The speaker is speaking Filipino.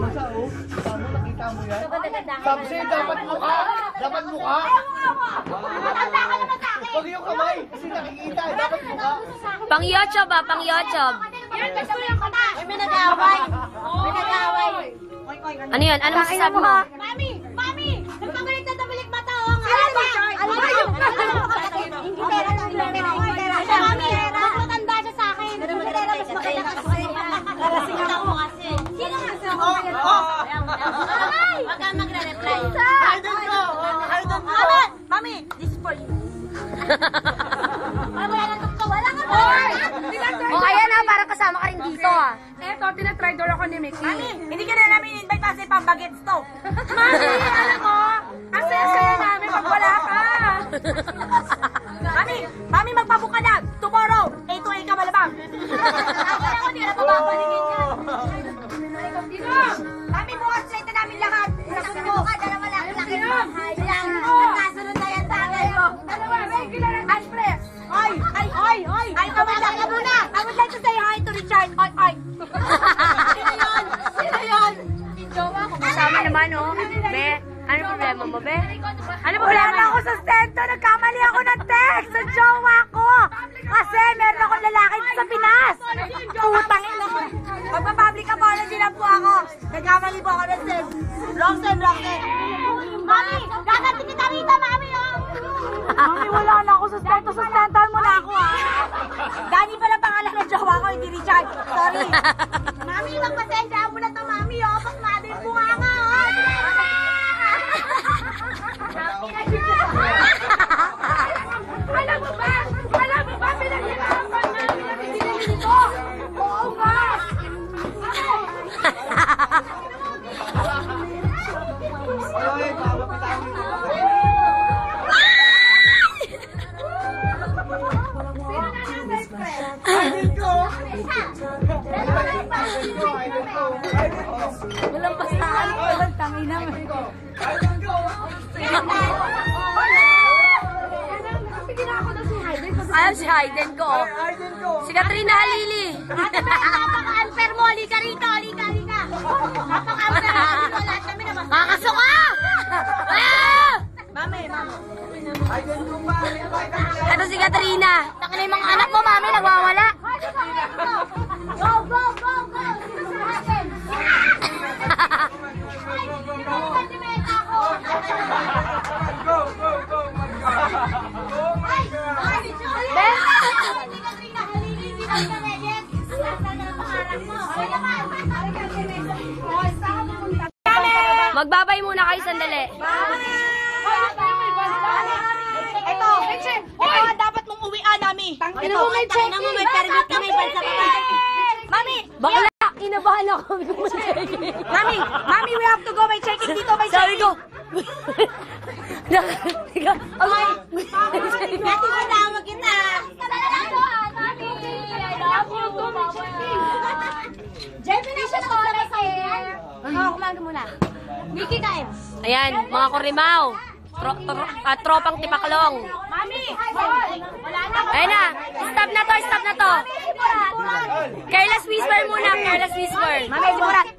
Masa, oh. Paano nakita mo yan? Sa'yo, dapat mukha. Dapat mukha. Matanda ka naman sa akin. Huwag yung kamay. Kasi nakikita. Dapat mukha. Pang YouTube ba? Pang YouTube. Yan, gusto yung kata. May nag-away. May nag-away. Ano yun? Ano masasabi mo? Mami! Huwag kang magre-reply. Idol ko. oh, Idol ko. Mami! Mami! This is for you. Mami, wala na to. Wala ka? O ayan na, parang kasama ka rin dito ah. Eto, tinatridor ako ni Mickey. Mami, hindi ka na namin invite kasi pambagets to. Mami, alam mo, ang saya-saya namin pag wala ka. Mami, mami magpabuka na. Tomorrow, 8 to 8 ka malabang. Ay, kamala ka muna. I would like to say hi to Richard. Ay, ay. Sino yun? Sino yun? Jowa ko. Kasama naman oh. Be, ano problema mo, be? Ano Wala problema na ako sustento. Nagkamali ako ng text sa jowa ko. Kasi meron akong lalaki sa Pinas. Putang ina mo. Magpa-public apology lang po ako. Nagkamali po ako ng text. Wrong send, wrong send. Mami, gaganti kita rito, mami, oh. Mami, wala na ako sustento. Sustentan mo Walang pasahan. Walang. Idol ko. Ayan si Hayden ko. Si Katrina Halili. Napaka-unfair mo. Halika rito, halika, halika. Napaka-unfair lahat kami na Kakasuka! Ah! Mami, mami. Ito si Katrina. Takina yung mga anak mo, mami, nagwawala. Go, go. Magbabay muna kayo sandali. Ito, ito dapat mong uwian, Mami. Ito, mo, may tangina mo, may permit ka, may bansa ka. Mami, Bakla! Inabahan ako. Mami, Mami, we have to go. May checking dito, may Sabi checking. ko, Teka, Amay, Dati kasama kita. Oo, kumain ka muna. Mickey, kain. Ayan, mga kurimaw. Tro, tro, ah, tropang tipaklong. Mami. Ayan na. Stop na to, stop na to. Careless whisper muna, careless whisper. Mami, simurat.